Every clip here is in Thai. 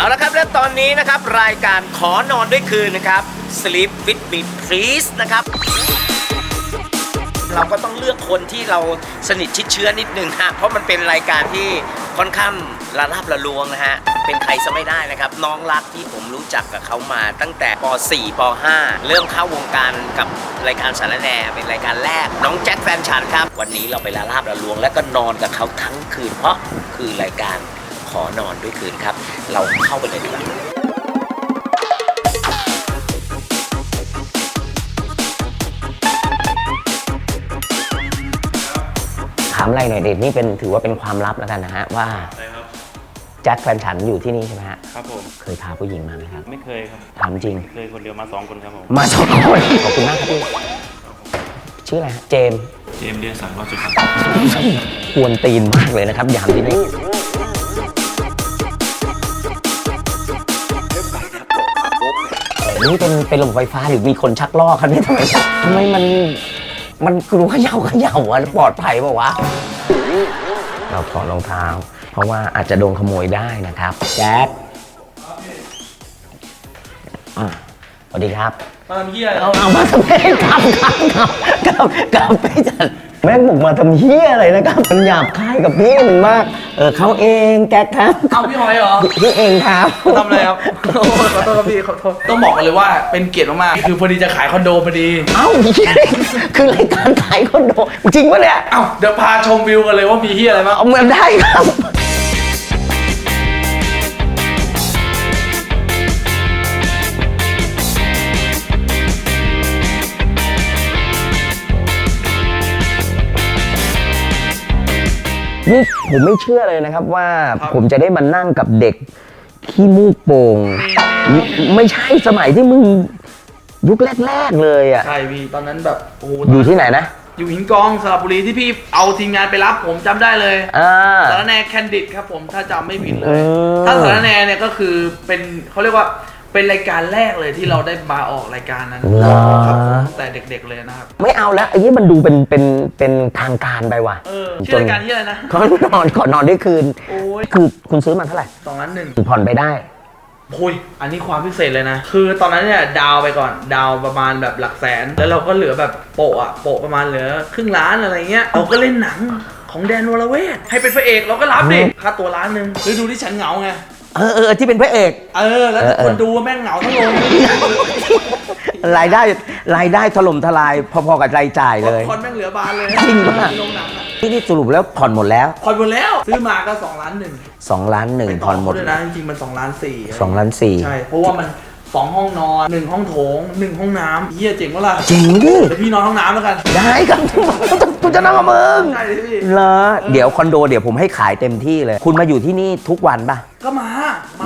เอาละครับและตอนนี้นะครับ รายการขอนอนด้วยคืนนะครับ Sleep with me please นะครับ เราก็ต้องเลือกคนที่เราสนิทชิดเชื้อนิดนึงฮะเพราะมันเป็นรายการที่ค่อนข้างระลาบระลวงนะฮะเป็นใครซะไม่ได้นะครับ น้องรักที่ผมรู้จักกับเขามาตั้งแต่ป .4 ป .5 เริ่มเข้าวงการกับรายการสารแหนเป็นรายการแรก น้องแจ็คแฟนฉันครับ วันนี้เราไปละลาบระลวง และก็นอนกับเขาทั้งคืน เพราะคือรายการขอนอนด้วยคืนครับ เราเข้าไปเลยดีกว่าถามอะไรหน่อยเด็ดนี่เป็นถือว่าเป็นความลับแล้วกันนะฮะว่าใช่ครับ แจ็คแฟนฉันอยู่ที่นี่ใช่ไหมฮะครับผม เคยพาผู้หญิงมาไหมครับไม่เคยครับ ถามจริง เคยคนเดียวมาสองคนครับผม มาสองคนขอบคุณมากครับพี่ชื่ออะไรฮะเจมส์ เจมส์เรียนสั่งรอดจุดครับ กวนตีนมากเลยนะครับยามที่นี่ นี่เป็นเป็นระบบไฟฟ้าหรือมีคนชักลอกครับเนี่ยทำไมทำไมมันมันกลัวเขย่าเขย่าอะปลอดภัยเปล่าวะเราถอดรองเท้า เพราะว่าอาจจะโดนขโมยได้นะครับแจ็คอะสวัสดีครับมาทำเหี้ยเอาเอามาทำไมกลับกลับกลับกลับกลับไปจัด แม่งบุกมาทำเฮี้ยอะไรนะครับ มันหยาบคายกับพี่มันมาก เออเขาเองแกครับเอาพี่หอยเหรอพี่เองครับทำอะไรครับโอ้ขอโทษครับพี่ขอโทษต้องบอกกันเลยว่าเป็นเกียรติมากๆคือพอดีจะขายคอนโดพอดี เอ้าเหี้ยคือรายการขายคอนโดจริงปะเนี่ย เอ้าเดี๋ยวพาชมวิวกันเลยว่ามีเฮียอะไรบ้างเอาเมือนได้ครับ นี่ผมไม่เชื่อเลยนะครับว่าผมจะได้มานั่งกับเด็กขี้มูกโป่งไม่ไม่ใช่สมัยที่มึงยุคแรกๆเลยอะ ใช่พี่ตอนนั้นแบบโอ้โหอยู่ที่ไหนนะ อยู่หินกองสระบุรีที่พี่เอาทีมงานไปรับผมจำได้เลยอ่า สารแนแคนดิดครับผมถ้าจำไม่ผิดเลอืยมถ้าสารแนเนี่ยก็คือเป็นเขาเรียกว่า เป็นรายการแรกเลยที่เราได้มาออกรายการนั้นเหรอ ครับผมตั้งแต่เด็ก ๆเลยนะครับ ไม่เอาแล้วไอ้นี่มันดูเป็นเป็นเป็นทางการไปว่ะ เออชื่อรายการที่อะไรนะขอนอนขอนอนได้คืน โอ้ยคือคุณซื้อมาเท่าไหร่สองล้านหนึ่งผ่อนไปได้ โอ้ยอันนี้ความพิเศษเลยนะ คือตอนนั้นเนี่ยดาวไปก่อนดาวประมาณแบบหลักแสน แล้วเราก็เหลือแบบโปะอะโปะประมาณเหลือครึ่งล้านอะไรเงี้ยเราก็เล่นหนังของแดนวรเวทให้เป็นพระเอกเราก็รับดิค่าตัวล้านหนึ่งหรือดูที่ฉันเหงาไง เออเออที่เป็นพระเอก เออ แล้วเออเออคนดูแม่งเหงาทั้งโรงรายได้รายได้ถล่มทลายพอๆกับรายจ่ายเลยคอนแม่งเหลือบานเลยจริงปะในโรงหนังอะที่นี่สรุปแล้วผ่อนหมดแล้วผ่อนหมดแล้ว ซื้อมาก็2ล้านหนึ่ง2ล้านหนึ่งผ่อนหมดด้วยนะจริงๆมัน2ล้านสี่สองล้านสี่ใช่เพราะว่ามันสองห้องนอนหนึ่งห้องโถงหนึ่งห้องน้ำเฮียเจ๋งวะล่ะจริงดิเดี๋ยวพี่นอนห้องน้ำแล้วกัน ได้ครับกูจะนั่งกับมึงใช่เลยพี่เหรอเดี๋ยวคอนโดเดี๋ยวผมให้ขายเต็มที่เลย คุณมาอยู่ที่นี่ทุกวันป่ะก็มา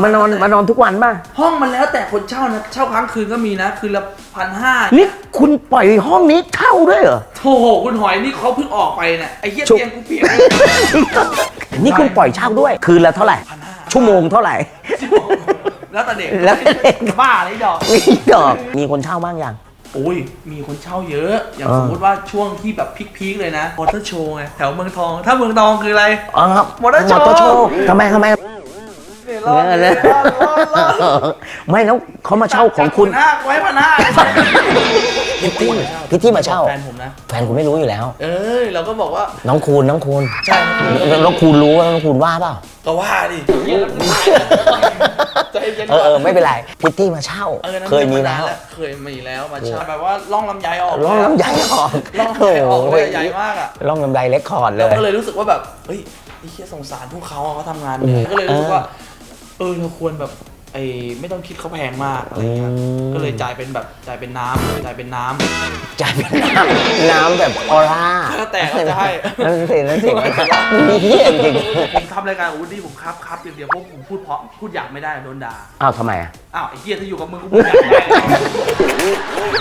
มานอนมานอนทุกวันป่ะ ห้องมันแล้วแต่คนเช่านะ เช่าค้างคืนก็มีนะ คืนละพันห้านี่คุณปล่อยห้องนี้เช่าด้วยเหรอโธ่คุณหอยนี่เขาเพิ่งออกไปเนี่ยไอ้เหี้ยชุบเตียงกูเปียกนี่คุณปล่อยเช่าด้วย คืนละเท่าไหร่พันห้าชั่วโมงเท่าไหร่ แล้วแต่เด็กแล้วแต่เด็กบ้าเลยดอกมีดอก มีคนเช่าบ้างยังโอ้ย มีคนเช่าเยอะ อย่างเออสมมติว่าช่วงที่แบบพีคๆเลยนะ มอเตอร์โชว์ไง แถวเมืองทอง ถ้าเมืองทองคืออะไร อ๋อมอเตอร์โชว์มอเตอร์โชว์ทำไมทำไมเนี่ย รอดเลยรอดรอดรอดไม่แล้วเขามาเช่าของคุณพันห้าไว้พันห้าพิตตี้พิตตี้มาเช่า แฟนผมนะ แฟนคุณไม่รู้อยู่แล้ว เอ้ยเราก็บอกว่าน้องคูณน้องคูณใช่ครับแล้วน้องคูณรู้ว่าน้องคูณว่าเปล่า ก็ว่าดิใจเย็นเออเออไม่เป็นไรพิตตี้มาเช่า ออนั่นเคยมีแล้วเคยมีแล้วมาเช่าแบบว่าล่องลำไยออกร้องลำไยออกล่องลำไยออกเลยใหญ่มากอะร้องลำไยเล็กคอร์ดเลเราย ก็เลยรู้สึกว่าแบบ เฮ้ยไอ้เหี้ยสงสารพวกเขาอะเขาทำงานเหนื่อยก็เลยรู้สึกว่า เออเราควรแบบไอ้ไม่ต้องคิดเขาแพงมากอะไรเงี้ยอืม ก็เลยจ่ายเป็นแบบจ่ายเป็นน้ำจ่ายเป็นน้ำ จ่ายเป็นน้ำน้ำแบบออร่าแล้วแต่เขาจะให้ นั่นสินั่นสิมีเฮี้ยจริงผมทำรายการอูดดี้ผมครับครับอย่างเดียวเพราะผมพูดเพราะพูดอยากไม่ได้โดนด่าอ้าวทำไมอะ อ้าวไอ้เหี้ยถ้าอยู่กับมึงกูพูดอยากไม่ได้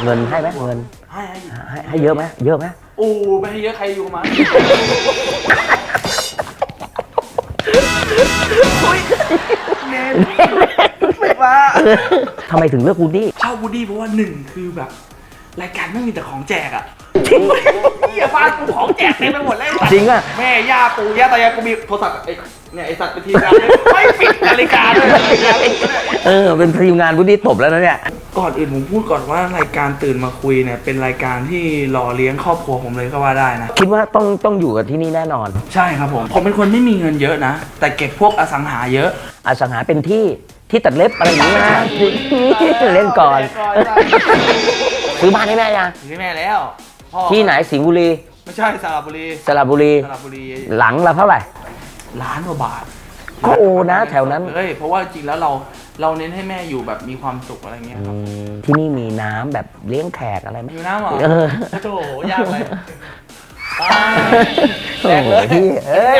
เงินให้ไหมเงินให้ให้ให้ให้เยอะไหมเยอะไหมโอ้ไม่ให้เยอะใครอยู่กับมันโอ้ย เน้นไม่ว่าทำไมถึงเลือกวูดดี้ชอบวูดดี้เพราะว่าหนึ่งคือแบบ รายการไม่มีแต่ของแจกอะเฮียบ้านกูของแจกเต็มไปหมดเลยจริงอะแม่ย่าปู่ย่าตายายกูมีโทรศัพท์ไอ้เนี่ยไอสัตว์เป็นทีมงานไม่ปิดนาฬิกาเลยเออเป็นทีมงานวุฒิตบแล้วนะเนี่ย ก่อนอื่นผมพูดก่อนว่ารายการตื่นมาคุยเนี่ยเป็นรายการที่หล่อเลี้ยงครอบครัวผมเลยก็ว่าได้นะ คิดว่าต้องต้องอยู่กับที่นี่แน่นอน ใช่ครับผม ผมเป็นคนไม่มีเงินเยอะนะ แต่เก็บพวกอสังหาเยอะ อสังหาเป็นที่ที่ตัดเล็บอะไรอย่างนี้นะเล่นก่อนซื้อบ้านให้แม่ยังนี่แม่แล้วพ่อที่ไหนสิงห์บุรีไม่ใช่สระบุรีสระบุรี สระบุรีหลังละเท่าไหร่ล้านกว่าบาทก็โอนะ แถวนั้น เฮ้ยเพราะว่าจริงแล้วเรา เราเน้นให้แม่อยู่แบบมีความสุขอะไรเงี้ยครับ ที่นี่มีน้ำแบบเลี้ยงแขกอะไรไหมอยู่น้ำเหรอเออโอ้โหยากเลยโอ้โหพี่เอ้ย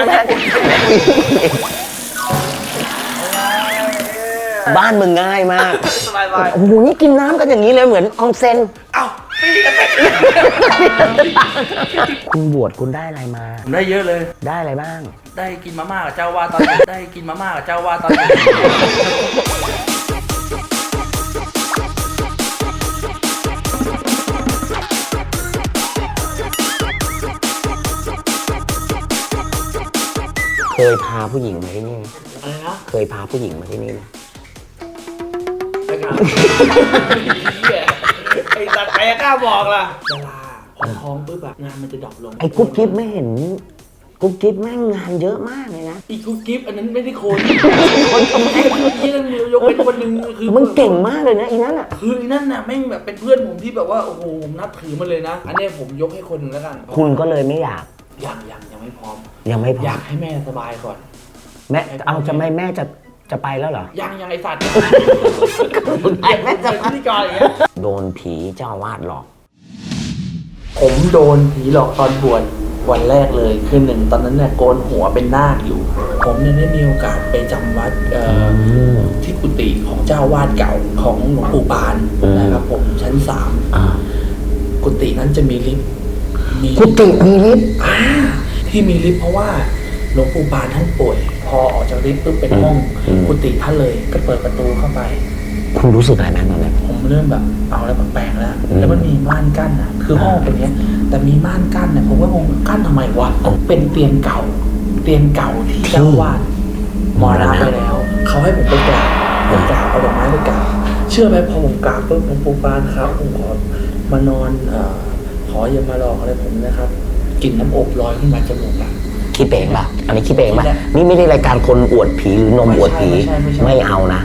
บ้านมึงง่ายมากสบายบายโอ้โหนี่กินน้ำกันอย่างนี้เลยเหมือนอองเซนเอ้าปีกันไปคุณบวชคุณได้อะไรมา ผมได้เยอะเลย ได้อะไรบ้าง ได้กินมาม่ากับเจ้าว่าตอนเด็กได้กินมาม่ากับเจ้าว่าตอนเด็ก เคยพาผู้หญิงมาที่นี่ไหมอะไรนะเคยพาผู้หญิงมาที่นี่ไหมไปกันไอ้สัตว์ใครจะกล้าบอกล่ะดาราพอท้องปุ๊บอะงานมันจะดรอปลงไอ้กุ๊บกิ๊บไม่เห็นกุ๊บกิ๊บแม่งงานเยอะมากเลยนะ อีกุ๊กกิ๊บอันนั้นไม่ได้คนคนทำไมที่นั่นยกเป็นคนหนึ่งคือมึงเก่งมากเลยนะอีนั่นอะ คือไอ้นั่นน่ะแม่งแบบเป็นเพื่อนผมที่แบบว่าโอ้โหผมนับถือมันเลยนะ อันเนี้ยผมยกให้คนหนึ่งแล้วกัน คุณก็เลยไม่อยาก ยังยังยังไม่พร้อม ยังไม่พออยากให้แม่สบายก่อน แม่เอาจะไม่แม่จะจะไปแล้วเหรอ ยังยังไอสัตว์ไอ้แม่จะเป็นพิธีกรอย่างเงี้ยโดนผีเจ้าอาวาดหลอก ผมโดนผีหลอกตอนบวชวันแรกเลยคือหนึ่งตอนนั้นเนี่ยโกนหัวเป็นนาคอยู่ ผมเนี่ยได้มีโอกาสไปจำวัดเอ่ออที่กุฏิของเจ้าวาดเก่าของหลวงปู่ปานอืมนะครับผมชั้นสามอ่ากุฏินั้นจะมีลิฟต์มี กุฏิมีลิฟต์อ่าที่มีลิฟต์เพราะว่าหลวงปู่ปานท่านป่วย พอออกจากลิฟต์ปุ๊บเป็นห้องกุฏิท่านเลยก็เปิดประตูเข้าไป คุณรู้สึกอะไรไหมตอนนั้น ผมเริ่มแบบเอาอะไรแปลกๆแล้ว อืมแล้วมันมีม่านกั้นอะ คือห้องเป็นเนี้ย แต่มีม่านกั้นเนี่ยผมว่างงกั้นทำไมวะเป็นเตียงเก่า เตียงเก่าที่เจ้าอาวาดมรณะไปแล้ว เขาให้ผมไปกราบผมกราบเอาดอกไม้ไปกราบเชื่อไหมพอผมกราบปุ๊บผมปูปานครับผมขอมานอนเอ่อ ขออย่ามาหลอกอะไรผมนะครับกลิ่นน้ำอบลอยขึ้นมาจมูกอะคิดเองป่ะอันนี้คิดเองป่ะคิดแหละนี่ไม่ได้รายการคนอวดผีหรือนมอวดผีไม่ใช่ไม่ใช่ ไม่เอานะ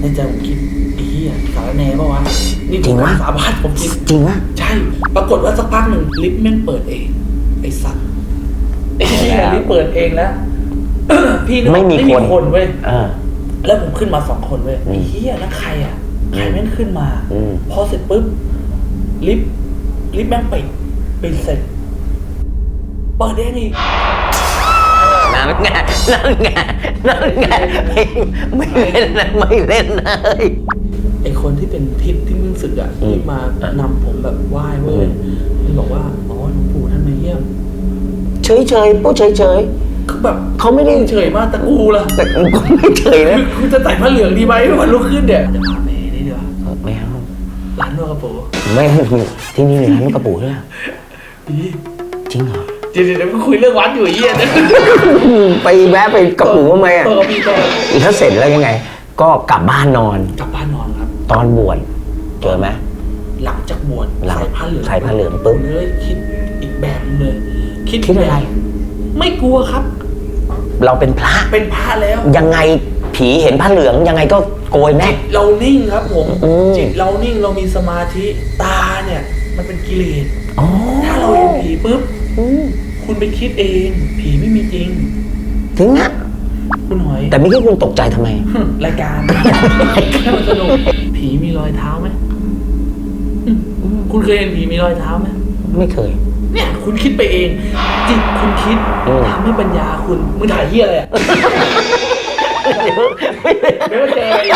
ในใจผมคิดไอ้เหี้ยสารแหน่ปะวะนี่จริงวะ สาบานผมคิด จริงป่ะใช่ ปรากฏว่าสักพักหนึ่งลิฟต์แม่งเปิดเอง ไอ้สัตว์ไอ้เหี้ยลิฟต์เปิดเองแล้ว พี่นึกว่าไม่มีไม่มีคน คนเว้ย เออ แล้วผมขึ้นมาสองคนเว้ยอืไอ้มเหี้ยแล้วใครอะ ใครแม่งขึ้นมา อืม พอเสร็จปุ๊บ ลิฟต์ ลิฟต์แม่งปิดปิดเสร็จเปิดเองอีกนั่นไงนั่นไงนั่นไงไม่ไม่เล่นนะไม่เล่นนะเฮ้ย ไอคนที่เป็นทิศที่มึงสึกอะอืมที่มานำผมแบบไหว้เว้ยอืม มันบอกว่าอ๋อหลวงปู่ท่านมาเยี่ยมเฉยเฉยๆพูดเฉยเฉย คือแบบๆเขาไม่ได้ เฉยมากแต่กูล่ะแต่กูก็ไม่เฉยนะ คือคุณจะใส่ผ้าเหลืองดีไหมวันลุกขึ้นเนี่ยจะพาไป กระโปรงไม่ที่นี่มีร้านกระปูด้วยดีจริงเหรอเดี๋ยวเดี๋ยวเดี๋ยวคุยเรื่องวัดอยู่ไอ้เหี้ยเนี่ยไปแวะไปกระปูทำไมอะตัวกับพี่ตัวถ้าเสร็จแล้วยังไง ก็กลับบ้านนอน กลับบ้านนอนครับ ตอนบวชเจอไหมหลังจากบวชหลังใส่ผ้าเหลืองใส่ผ้าเหลืองปุ๊บเลยคิดอีกแบบนึงเลยคิดคิดอะไรแบบไม่กลัวครับ เราเป็นพระเป็นพระแล้ว ยังไง ผีเห็นผ้าเหลืองยังไงก็โกยแม่จิตเรานิ่งครับผม อืม จิตเรานิ่งเรามีสมาธิตาเนี่ย มันเป็นกิเลสอ๋อถ้าเราเห็นผีปุ๊บอืมคุณไปคิดเอง ผีไม่มีจริง ถึงอะคุณหอยแต่ไม่คิดคุณตกใจทำไมรายการให้มันสนุกผีมีรอยเท้าไหมอืมคุณเคยเห็นผีมีรอยเท้าไหมไม่เคย เนี่ย คุณคิดไปเอง จิตคุณคิดอืม ทำให้ปัญญาคุณมึงถ่ายเหี้ยอะไรอะ เดี๋ยวมาเจออะไรอีก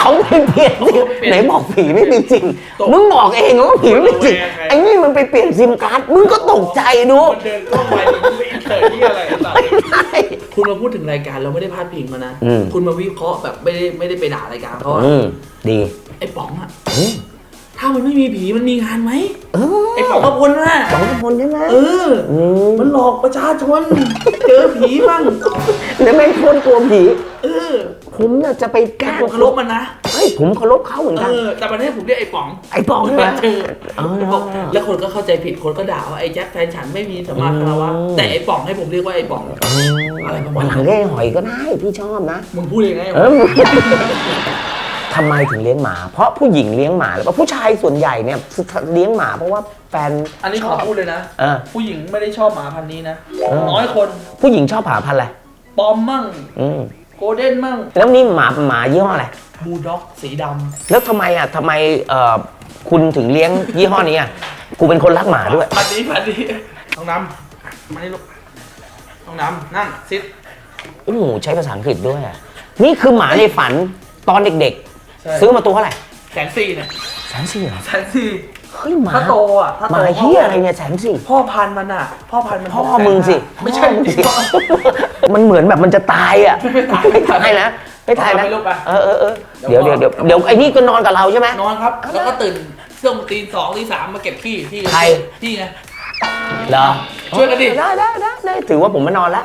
เขาไม่เปลี่ยนสิเขาไม่เปลี่ยนไหนบอกผีไม่มีจริงตกมึงบอกเองว่าผีไม่มีจริงระแวงไงไอ้นี่มันไปเปลี่ยนซิมการ์ดมึงก็ตกใจดูมันเดินเข้าไปคุณไปอินเสิร์ตเหี้ยอะไรอะสัตว์ไม่ได้ คุณมาพูดถึงรายการเราไม่ได้พาดพิงมานะ อืม คุณมาวิเคราะห์แบบไม่ได้ไม่ได้ไปด่ารายการเขาอะอืมดี ไอ้ป๋องอะอืม ถ้ามันไม่มีผีมันมีงานไหมเออไอ้ป๋องกระพลน่ะสองคนใช่ไหมเออ อืมมันหลอกประชาชน เจอผีบ้างแล้วไม่พ้นกลัวผีเออผมน่ะจะไปแกล้งผมเคารพมันนะเฮ้ยผมเคารพเขาเหมือนเอกัน อแต่ประเทศผมเรียกไอ้ป๋องไอ้ปองใช่ไหมเอออ๋อไอ้ป๋องแล้วคนก็เข้าใจผิดคนก็ด่าว่าไอ้แจ็คแฟนฉันไม่มีสมมาคารวะอืม แต่ไอ้ป๋องให้ผมเรียกว่าไอ้ป๋อง อะไรประมาวัณนนั้นหลังเรียกไอ้หอยก็ได้พี่ชอบนะมึงพูดยังไงเออ ทำไมถึงเลี้ยงหมา เพราะผู้หญิงเลี้ยงหมาหรือว่าผู้ชายส่วนใหญ่เนี่ยเลี้ยงหมาเพราะว่าแฟนอันนี้ขอพูดเลยนะ เออ ผู้หญิงไม่ได้ชอบหมาพันธุ์นี้นะเออ น้อยคนผู้หญิงชอบหมาพันธุ์อะไรปอมมั่งอืมโกลเด้นมั่งแล้วนี่หมาหมายี่ห้ออะไร บูลด็อกสีดแล้วทำไมอะทำไมเอ่อคุณถึงเลี้ยงยี่ห้อนี้อะกูเป็นคนรักหมาด้วยำพันธุ์นี้พันธุ์นี้น้องน้ำมานี่ลูกน้องน้ำนั่งซิด โอ้โหใช้ภาษาอังกฤษด้วยอะนี่คือหมาในฝันตอนเด็ก ใช่ๆซื้อมาตัวเท่าไหร่แสนสี่เนี่ยแสนสี่เหรอแสนสี่เฮ้ยหมาถ้าโตอะถ้าหโตมาเฮียอะไรเนี่ยแสนสี่พ่อพันธุ์มันอะ พ่อพันธุ์มันพ่อหกแสนมึงสิไม่ใช่พ่อมึงสิ มันเหมือนแบบมันจะตายอะไม่ตายไม่ตายนะไม่ตายนะเอาไปลูกไปเออเออเออเดี๋ยวเดี๋ยวเดี๋ยวเดี๋ยวไอ้นี่ก็นอนกับเราใช่ไหม นอนครับ แล้วก็ตื่นช่วงตีสองตีสามมาเก็บขี้ที่ใคร ที่ไงเหรอช่วยกันดิ ได้ได้ได้ได้ถือว่าผมมานอนแล้ว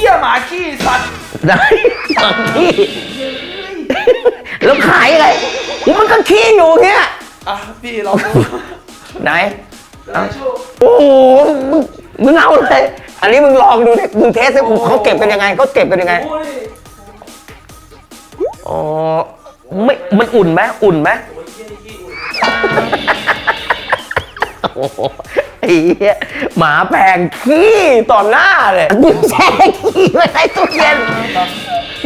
เฮียหมาขี้สัตว์ได้ตอนที่แล้วขายอะไรมันก็ขี้อยู่เงี้ยอะพี่ลองดูไหนได้ชูโอ้โหมึงมึงเอาเลย อันนี้มึงลองดูดิมึงเทสให้ผมเขาเก็บกันยังไงเขาเก็บกันยังไงโอ้ยอ๋อ ไม่ มันอุ่นไหมอุ่นไหมโอ้ยเฮียนี่ขี้อุ่นโอ้โห ไอ้เหี้ยหมาแพงขี้ต่อหน้าเลยมึงแช่ขี้ไว้ในตู้เย็น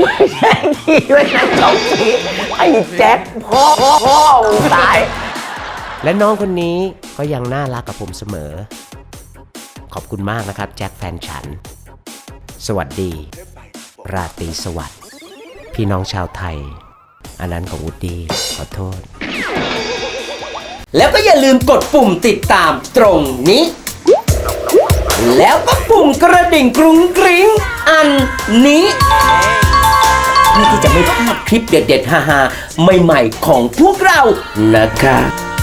มึงแช่ขี้ไว้ในตู้เย็นไอ้แจ็คพ่อพ่อมึงตาย และน้องคนนี้ก็ยังน่ารักกับผมเสมอ ขอบคุณมากนะครับ แจ็คแฟนฉัน สวัสดี ราตรีสวัสดิ์พี่น้องชาวไทย อันนั้นของอุดดี้ขอโทษ แล้วก็อย่าลืมกดปุ่มติดตามตรงนี้ แล้วก็ปุ่มกระดิ่งกรุงกริ้งอันนี้เพื่อที่จะไม่พลาดคลิปเด็ดๆฮาๆใหม่ๆของพวกเรานะครับ